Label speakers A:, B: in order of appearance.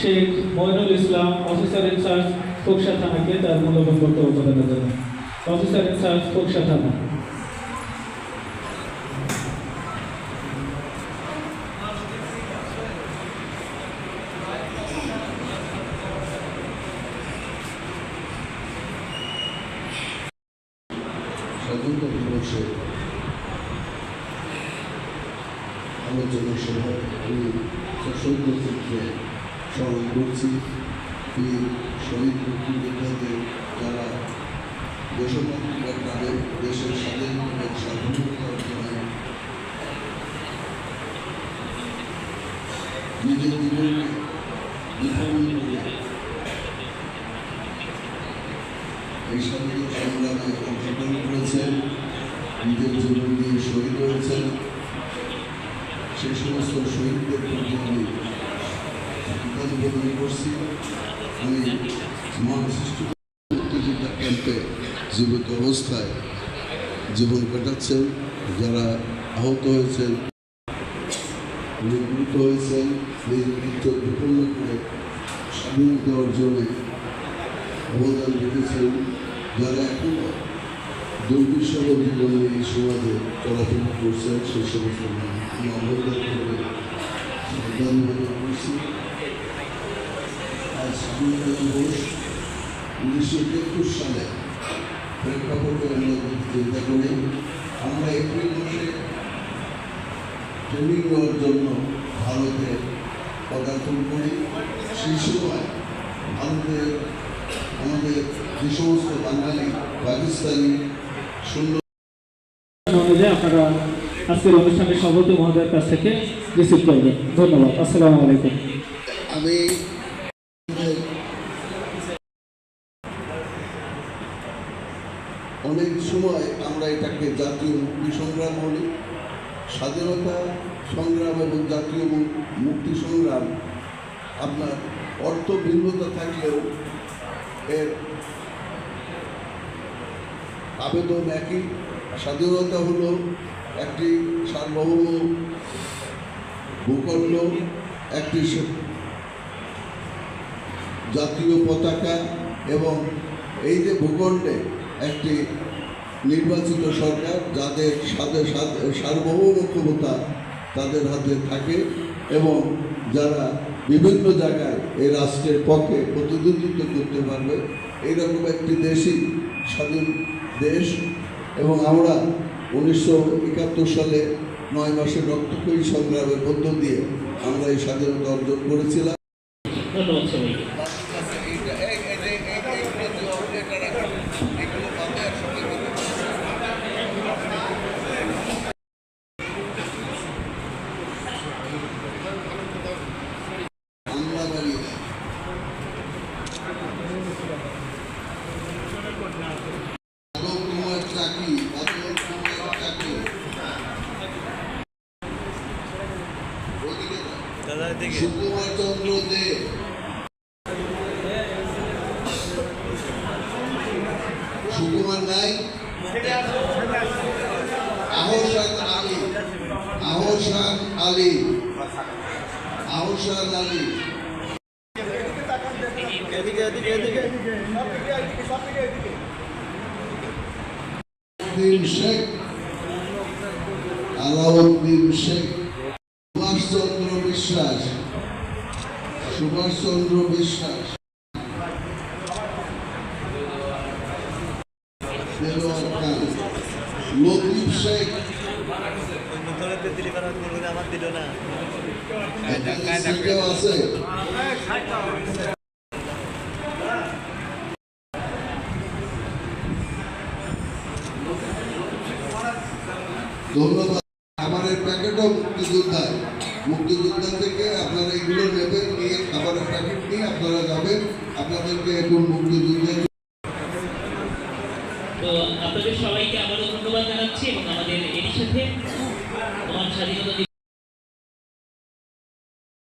A: Sheikh Moinul Islam, officer in charge Khoksa থানাকে তার মূল্যবান বক্তব্য প্রদানের জন্য। অফিসার ইনচার্জ খোকসা থানা।
B: দিবসে আলোচনা সভায় আমি ক্ষেত্রে স্মরণ করছি বীর শহীদ মুক্তিযোদ্ধাদের যারা দেশমাতৃকার নামে দেশের স্বাধীনতা অর্জনে নিজের জীবনকে এই স্বাধীনতা সংগ্রামে অংশগ্রহণ করেছেন নিজের জীবন দিয়ে শহীদ হয়েছেন। সেই সমস্ত শহীদদের প্রতি জীবিত অবস্থায় জীবন কাটাচ্ছেন যারা আহত হয়েছেন নিগৃহীত হয়েছেন নিজ বিপন্ন করে স্বাধীনতা অর্জনে অবদান রেখেছেন যারা এখনও দুর্বিষহ জীবনে এই সমাজে চলাফেরা করছেন সেই সমস্ত আমি অবদান করে শ্রদ্ধাঞ্জলি করছি স্বাধীনতা দিবস উনিশশো একাত্তর সালে প্রেক্ষাপটে চিন্তা করি আমরা এপ্রিল মাসে ট্রেনিং নেওয়ার জন্য ভারতে পদার্পণ করি। সেই সময় ভারতের আমাদের যে সমস্ত বাঙালি পাকিস্তানি
A: অনুযায়ী আপনারা আজকের অনুষ্ঠানের সভাপতি মহোদয়ের কাছ থেকে রিসিভ করবেন। ধন্যবাদ। আসসালামু আলাইকুম।
B: আমি অনেক সময় আমরা এটাকে জাতীয় মুক্তি সংগ্রাম বলি। স্বাধীনতা সংগ্রাম এবং জাতীয় মুক্তি সংগ্রাম আপনার অর্থ ভিন্নতা থাকলেও এর আবেদন একই। স্বাধীনতা হলো একটি সার্বভৌম ভূখণ্ড, একটি জাতীয় পতাকা এবং এই যে ভূখণ্ডে একটি নির্বাচিত সরকার যাদের সাথে সার্বভৌম ক্ষমতা তাদের হাতে থাকে এবং যারা বিভিন্ন জায়গায় এই রাষ্ট্রের পক্ষে প্রতিনিধিত্ব করতে পারবে এইরকম একটি দেশই স্বাধীন দেশ। এবং আমরা উনিশশো একাত্তর সালে নয় মাসের রক্তক্ষয়ী সংগ্রামের মধ্য দিয়ে আমরা এই স্বাধীনতা অর্জন করেছিলাম।
A: ধন্যবাদ
B: সুকুমার চন্দ্র দে সুকুমার নাই আহসান আলী আহসান আলী আহসান আলী। আলাউদ্দিন শেখ আলাউদ্দিন শেখ সুভাষচন্দ্র সুভাষচন্দ্র বিশ্বাস। লতিফ শেখ। আছে? ধন্যবাদ। খাবারের প্যাকেটও মুক্তিযোদ্ধা মুক্তিযোদ্ধা থেকে আপনারা এগুলো নেবেন, নিয়ে খাবারের প্যাকেট নিয়ে আপনারা যাবেন। আপনাদেরকে এখন মুক্তিযোদ্ধা
C: তো আপনাদের সবাইকে আবারও ধন্যবাদ জানাচ্ছি এবং আমাদের এরই সাথে স্বাধীনতা